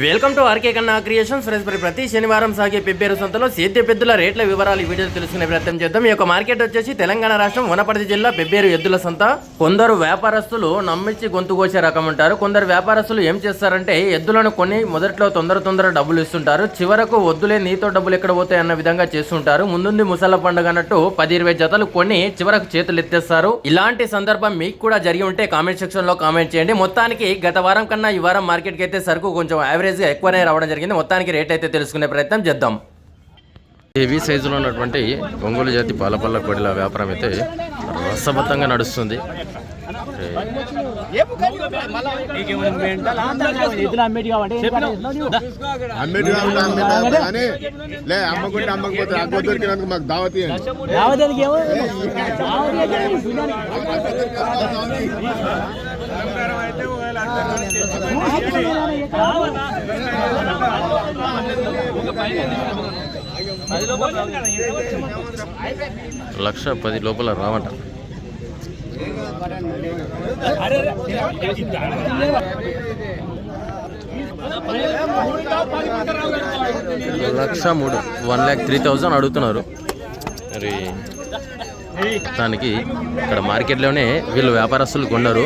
Welcome to R K Kanna creations. Friends మరి ప్రతి శనివారం సాగే పెబ్బేరు సంతలో సేద్య పెద్దుల రేట్ల వివరాలు ఈ వీడియో తెలుసుకునే ప్రయత్నం చేద్దాం. ఈ యొక్క మార్కెట్ వచ్చేసి తెలంగాణ రాష్ట్రం వనపర్తి జిల్లా పెబ్బేరు ఎద్దుల సంత. కొందరు వ్యాపారస్తులు నమ్మించి గొంతుకోసే రకం ఉంటారు. కొందరు వ్యాపారస్తులు ఏం చేస్తారంటే ఎద్దులను కొని మొదట్లో తొందర తొందర డబ్బులు ఇస్తుంటారు. చివరకు వద్దులే నీతో డబ్బులు ఎక్కడ పోతాయి అన్న విధంగా చేస్తుంటారు. ముందుంది ముసల పండుగ అన్నట్టు పది ఇరవై జతలు కొని చివరకు చేతులు ఎత్తేస్తారు. ఇలాంటి సందర్భం మీకు కూడా జరిగి ఉంటే కామెంట్ సెక్షన్లో కామెంట్ చేయండి. మొత్తానికి గత వారం కన్నా ఈ వారం మార్కెట్కి అయితే సరుకు కొంచెం యావరేజ్గా ఎక్కువనే రావడం జరిగింది. మొత్తానికి రేట్ అయితే తెలుసుకునే ప్రయత్నం చేద్దాం. హెవీ సైజులో ఉన్నటువంటి ఒంగోలు జాతి పాలపల్ల కోడిల వ్యాపారం అయితే రసబద్ధంగా నడుస్తుంది. లే అమ్మకుంటే అమ్మకపోతే మాకు లక్ష పది లోపల రావటం. లక్ష మూడు వన్ ల్యాక్ త్రీ థౌజండ్ అడుగుతున్నారు. మరి దానికి ఇక్కడ మార్కెట్లోనే వీళ్ళు వ్యాపారస్తులు కొన్నారు.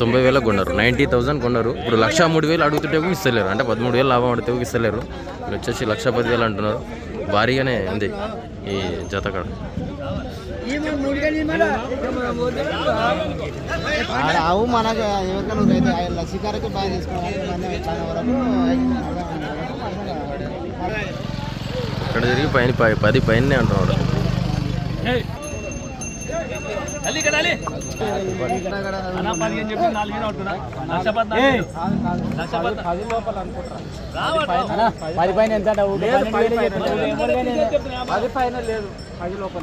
తొంభై వేలకు కొన్నారు. నైంటీ థౌసండ్ కొన్నారు. ఇప్పుడు లక్ష మూడు వేలు అడుగుతుంటే ఇస్తలేరు. అంటే పదమూడు వేలు లాభం అడిగితే ఇస్తలేరు. వచ్చేసి లక్ష పది వేలు అంటున్నారు. భారీగానే ఉంది ఈ జత కాడ. రావు మనకు ఎవరికైనా రైతు లసికారకి బాగా తీసుకోవాలి ఇక్కడ తిరిగి పైన పది పైనే అంటున్నాడు పది పైన ఎంత? పది పైన లేదు. పది లోపల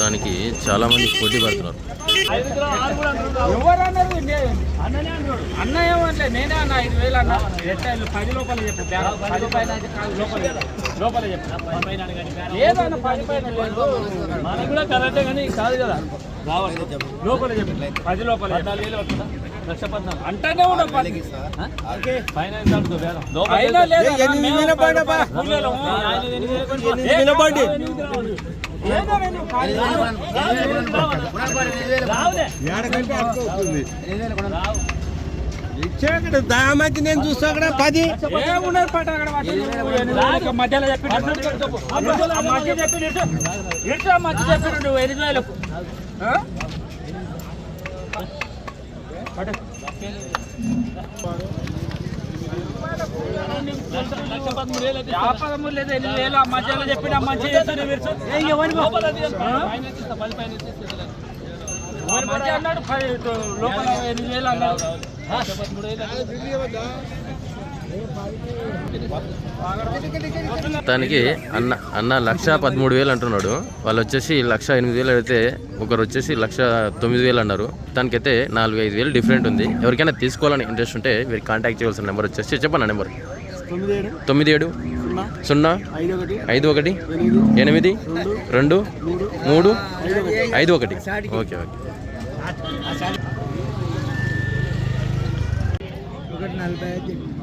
దానికి చాలా మంది పోటీ పడుతున్నారు. అంటే నేనే అన్న ఐదు వేలు అన్న. ఎట్లా పది లోపల చెప్పు. పది పైన లోపల చెప్పు. ఏదన్నా పది పైన లేదు. మనకు కూడా కరెక్టే కానీ కాదు కదా. లోపల చెప్పు. పది లోపల పద్నాలుగు వేలు వస్తుందా? లక్ష పద్నాలుగు అంటేనే. దామకి నేను చూస్తా అక్కడ పది. అక్కడ. మధ్యలో చెప్పి మధ్య మధ్య చెప్పి. నువ్వు ఎనిమిది వేలకు ఆ? పట్టు. యా ఎనిమిది వేలు మధ్యలో చెప్పి ఆ మధ్య అన్నాడు పది లోపల ఎనిమిది వేలు అన్నాడు దానికి అన్న అన్న లక్ష పదమూడు వేలు అంటున్నాడు. వాళ్ళు వచ్చేసి లక్ష ఎనిమిది వేలు అయితే ఒకరు వచ్చేసి లక్ష తొమ్మిది వేలు అన్నారు. దానికైతే నాలుగు ఐదు వేలు డిఫరెంట్ ఉంది. ఎవరికైనా తీసుకోవాలని ఇంట్రెస్ట్ ఉంటే మీరు కాంటాక్ట్ చేయవలసిన నెంబర్ వచ్చేసి చెప్పండి నెంబర్ తొమ్మిది ఏడు సున్నా ఐదు ఒకటి ఎనిమిది రెండు మూడు ఐదు ఒకటి. Okay okay.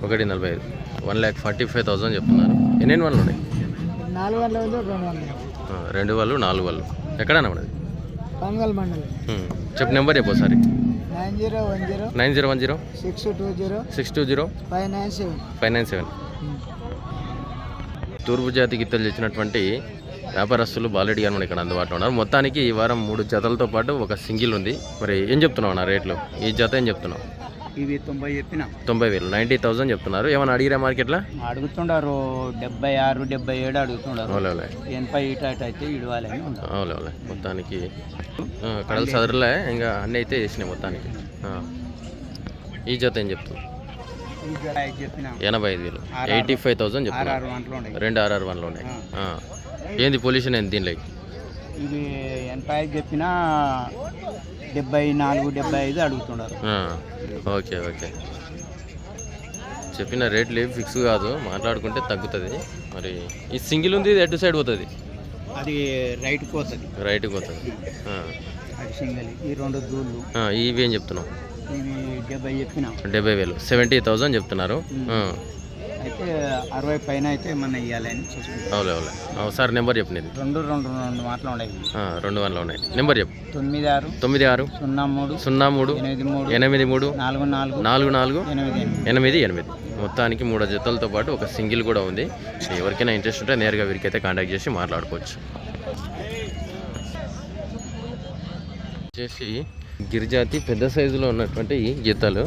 ఒకటి నలభై ఐదు. One lakh forty five thousand చెప్తున్నారు. ఎన్ని వాళ్ళు ఉన్నాయి? రెండు వాళ్ళు నాలుగు వాళ్ళు ఎక్కడన్నా ఉన్నది? పంగల్ మండలం. చెప్పు నెంబర్ చెప్పు ఒకసారి. Nine zero one zero nine zero one zero six two zero six two zero five nine seven. Five nine seven. తూర్పు జాతి గిత్తలు తెచ్చినటువంటి వ్యాపారస్తులు బాలెడ్డి గారు ఇక్కడ అందుబాటులో ఉన్నారు. మొత్తానికి ఈ వారం మూడు జతలతో పాటు ఒక సింగిల్ ఉంది. మరి ఏం చెప్తున్నావు అన్న రేట్లు? ఈ జత ఏం చెప్తున్నావు? ఇవి తొంభై చెప్పిన. తొంభై వేలు. నైంటీ థౌసండ్ చెప్తున్నారు. ఏమైనా అడిగిరా మార్కెట్లో? అడుగుతుండారు డెబ్బై ఆరు డెబ్బై ఏడు అడుగుతుండారు. ఎనభై ఇటు అటు అయితే ఇడవాలని అవులే మొత్తానికి కడల సదరులే ఇంకా అన్నీ అయితే వేసినాయి మొత్తానికి. ఈ జత ఏం చెప్తుంది? ఎనభై ఐదు వేలు. ఎయిటీ ఫైవ్ థౌసండ్ చెప్తున్నారు. రెండు ఆర్ఆర్ వన్లో ఉన్నాయి. ఏంది పొల్యూషన్ ఏంది దీనిలో ఇవి ఎనభై ఐదు చెప్పిన డెబ్బై నాలుగు డెబ్బై ఐదు అడుగుతుండారు. ఆ, ఓకే ఓకే. చెప్పిన రేట్లు ఏవి ఫిక్స్ కాదు. మాట్లాడుకుంటే తగ్గుతుంది. మరి ఈ సింగిల్ ఉంది ఎటు సైడ్ పోతుంది? అది రైట్కి పోతుంది. రైట్కి పోతుంది. సింగల్ ఈ రెండు దూళ్ళు. ఇవి ఏం చెప్తున్నావు? డెబ్బై చెప్పిన. డెబ్బై వేలు. సెవెంటీ థౌజండ్ చెప్తున్నారు. అయితే అరవై పైన అయితే మన ఇవ్వాలని అవులే అవులే. అవు సార్ నెంబర్ చెప్పు నీది. రెండు రెండు రెండు మాటలు ఉన్నాయి. ఆ, రెండు వందలు ఉన్నాయి. నెంబర్ చెప్పు. తొమ్మిది ఆరు తొమ్మిది ఆరు సున్నా మూడు సున్నా మూడు ఎనిమిది మూడు ఎనిమిది మూడు నాలుగు నాలుగు నాలుగు నాలుగు ఎనిమిది ఎనిమిది. ఎనిమిది ఎనిమిది. మొత్తానికి మూడు జతలతో పాటు ఒక సింగిల్ కూడా ఉంది. ఎవరికైనా ఇంట్రెస్ట్ ఉంటే నేరుగా వీరికైతే కాంటాక్ట్ చేసి మాట్లాడుకోవచ్చు. వచ్చేసి గిరిజాతి పెద్ద సైజులో ఉన్నటువంటి ఈ గీతలు.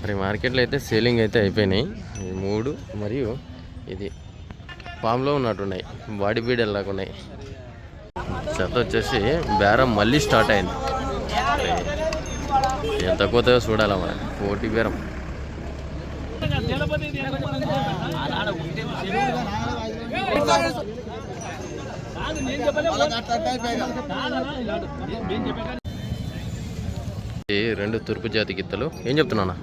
మరి మార్కెట్లో అయితే సేలింగ్ అయితే అయిపోయినాయి. ఈ మూడు మరియు ఇది పామ్లో ఉన్నట్టున్నాయి. బాడీ బీడల్ లాగా ఉన్నాయి. జత వచ్చేసి బేరం మళ్ళీ స్టార్ట్ అయింది. ఎంత పోతుందో చూడాలా మరి. పోటీ బేరం. ఈ రెండు తూర్పు జాతి గిత్తలు. ఏం చెప్తున్నా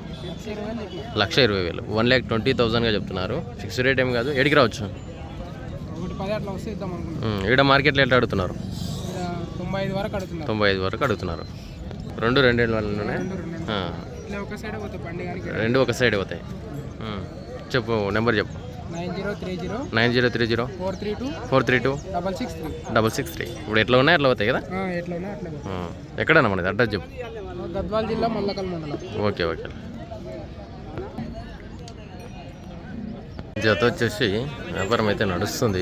లక్ష ఇరవై వేలు. వన్ ల్యాక్ ట్వంటీ థౌజండ్గా చెప్తున్నారు. ఫిక్స్ రేట్ ఏం కాదు. ఎడికి రావచ్చు? ఈడ మార్కెట్లో ఎట్లా అడుగుతున్నారు? ఇక్కడ తొంభై ఐదు వరకు అడుగుతున్నారు. రెండు రెండు వాళ్ళనే రెండు. ఒక సైడ్ పోతే బండి కానీ రెండు ఒక సైడ్ అవుతాయి ఉమ్, చెప్పు నెంబర్ చెప్పు. Nine zero three zero four three two double six three. Double six three. ఇప్పుడు ఎట్లా ఉన్నాయి అట్లా అవుతాయి కదా? ఎట్లా ఎక్కడన్నా మనది? అడ్రస్ చెప్పు. గద్వాల జిల్లా మల్లకల్ మండలం. Okay okay. జత వచ్చేసి వ్యాపారం అయితే నడుస్తుంది.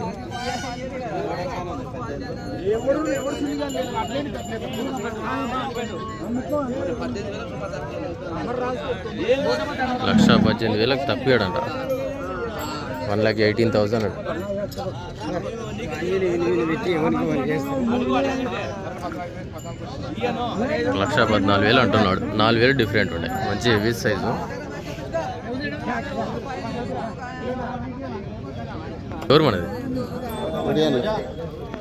లక్ష పద్దెనిమిది వేలకు తప్పియాడంట వన్ ల్యాక్ ఎయిటీన్ థౌసండ్ లక్ష పద్నాలుగు వేలు అంటున్నాడు. నాలుగు వేలు డిఫరెంట్ ఉన్నాయి మంచి హెవీ సైజు ఎవరు మనది?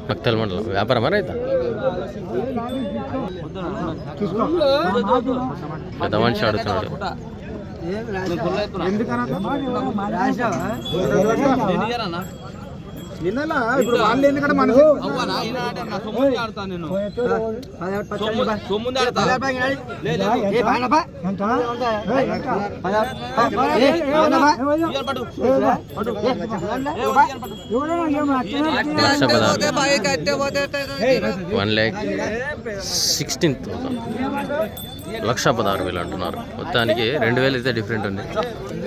భక్తల మండలం. వ్యాపారమా రైతా? పెద్ద మనిషి అడుగుతున్నాడు లక్ష పదహారు వన్ ల్యాక్ సిక్స్టీన్ థౌసండ్ లక్ష పదహారు వేలు అంటున్నారు. మొత్తానికి రెండు వేలు అయితే డిఫరెంట్ ఉంది.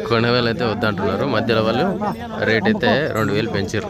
కొన్ని వేలు అయితే వద్దంటున్నారు. మధ్యలో వాళ్ళు రేట్ అయితే రెండు వేలు పెంచారు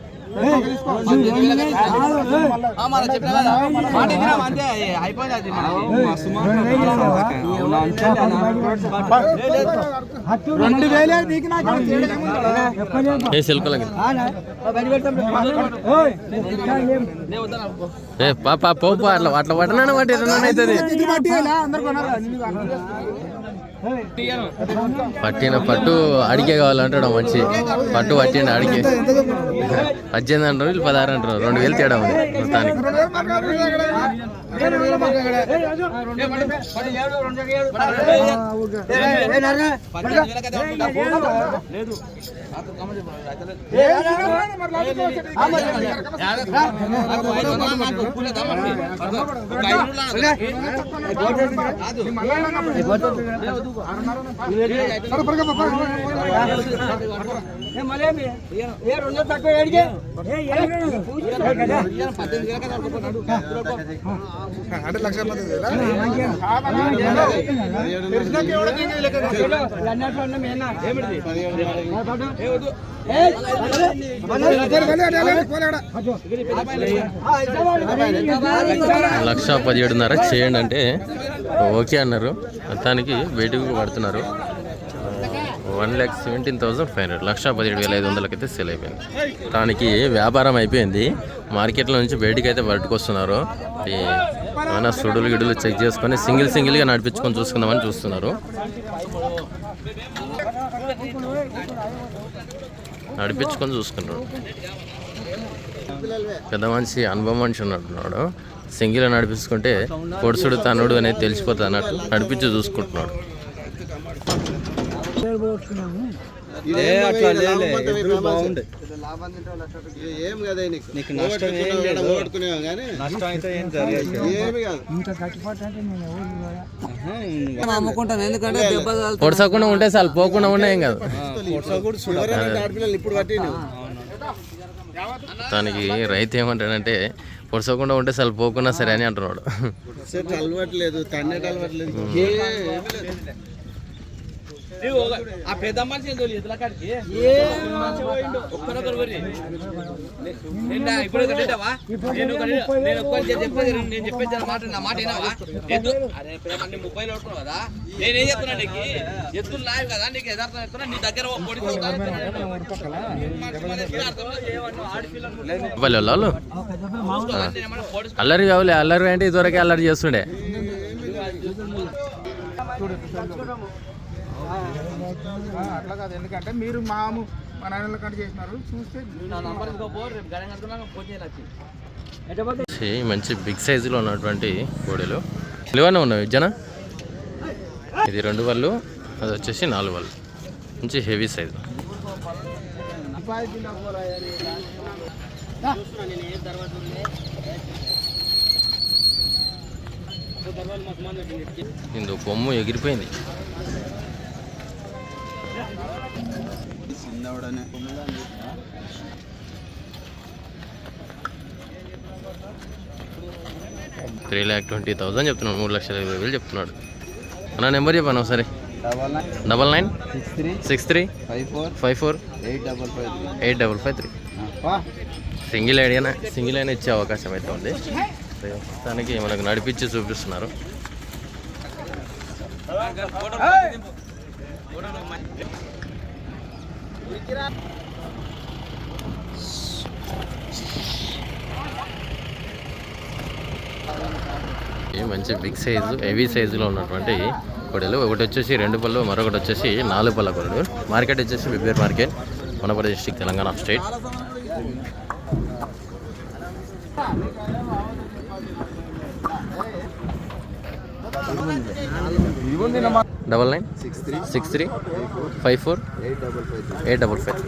రెండు వేలే నీకు నాకు పాప పోపు పో, అట్లా అట్లా పట్టనా వాటి ఎట్లా అవుతుంది పట్టిన పట్టు అడిగే కావాలంటాడు మనిషి పట్టు పట్టిండు అడిగే పద్దెనిమిది అంటారు వీళ్ళు పదహారు అంటారు రెండు వేలు తేడా ఉంది మొత్తానికి అరే పరగ లక్ష పదిహేడున్నర చేయండి అంటే ఓకే అన్నారు. మొత్తానికి వెయిటింగ్ పడుతున్నారు one lakh seventeen thousand five hundred. లక్ష పదిహేడు వేల ఐదు వందలకైతే సేల్ అయిపోయింది. దానికి వ్యాపారం అయిపోయింది మార్కెట్లో నుంచి బయటికి అయితే పట్టుకొస్తున్నారు ఏమైనా సుడులు గిడులు చెక్ చేసుకొని సింగిల్ సింగిల్గా నడిపించుకొని చూసుకుందామని చూస్తున్నారు. నడిపించుకొని చూసుకుంటారు పెద్ద మనిషి అనుభవం మనిషి ఉన్నట్టున్నాడు సింగిల్ నడిపించుకుంటే పొడుసుడు తనుడు అనేది తెలిసిపోతుంది అన్నట్టు నడిపించి చూసుకుంటున్నాడు. ఇదే అట్లా లేలే, ఎద్దులు బాగుండే. ఏం కదా నీకు? నీకు నష్టం ఏం లేదు. పోగొట్టుకునేవా కానీ నష్టం అయితే ఏం జరగదు. ఏమి కాదు. అమ్ముకుంటాను ఎందుకంటే దెబ్బ పొడసకుండా ఉంటే చాలు పోకుండా ఏం కాదు. ఆడపిల్లలు ఇప్పుడు దానికి రైతు ఏమంటాడంటే పొడసకుండా ఉంటే చాలు పోకున్నా సరే అని అంటున్నాడు. సెట్ అలవాటు లేదు తన్నేటి అలవాటు లేదు. ఆ పెద్ద మనిషి ఎదుల కాడికి ఒక్కరొకరు ఇప్పుడు కట్టేటావా నేను నేను ఒక్కరి చెప్పేది నేను- చెప్పేది మాట నా మాట ఏనావా ఎద్దు అరే ప్రేమ నీ ముప్పై కొడుతున్నావు కదా. నేనేం చెప్తున్నా నీకు? ఎద్దులు నావి కదా నీకు యథార్థం చెప్తున్నా నీ దగ్గర ఒక పొడి అల్లరి కావాలి అల్లరి అంటే ఇదివరకే అల్లరి చేస్తుండే. అట్లా కాదు. ఎందుకంటే మీరు మాము మా నాయనల కంటే చేసినారు. చూస్తే మంచి బిగ్ సైజులో ఉన్నటువంటి కోడెలు. ఇలానే ఉన్నాయి జన? ఇది రెండు వాళ్ళు అది వచ్చేసి నాలుగు వాళ్ళు. మంచి హెవీ సైజు ఇందు కొమ్ము ఎగిరిపోయింది. త్రీ ల్యాక్ ట్వంటీ థౌసండ్ చెప్తున్నాడు మూడు లక్షల ఇరవై వేలు చెప్తున్నాడు. అన్న నెంబర్ చెప్పాను ఒకసారి. Double nine. Six three. Five four. Five four? Eight double five three. Eight double five three. Single ఐడియానే single అయినా ఇచ్చే అవకాశం అయితే ఉంది. దానికి మనకు నడిపించి చూపిస్తున్నారు. మంచి బిగ్ సైజు హెవీ సైజులో ఉన్నటువంటి కొడలు ఒకటి వచ్చేసి రెండు పళ్ళు మరొకటి వచ్చేసి నాలుగు పళ్ళ కొడలు మార్కెట్ వచ్చేసి బిబ్బేర్ market Wanaparthy district Telangana state double nine six three six three five four eight double five eight double five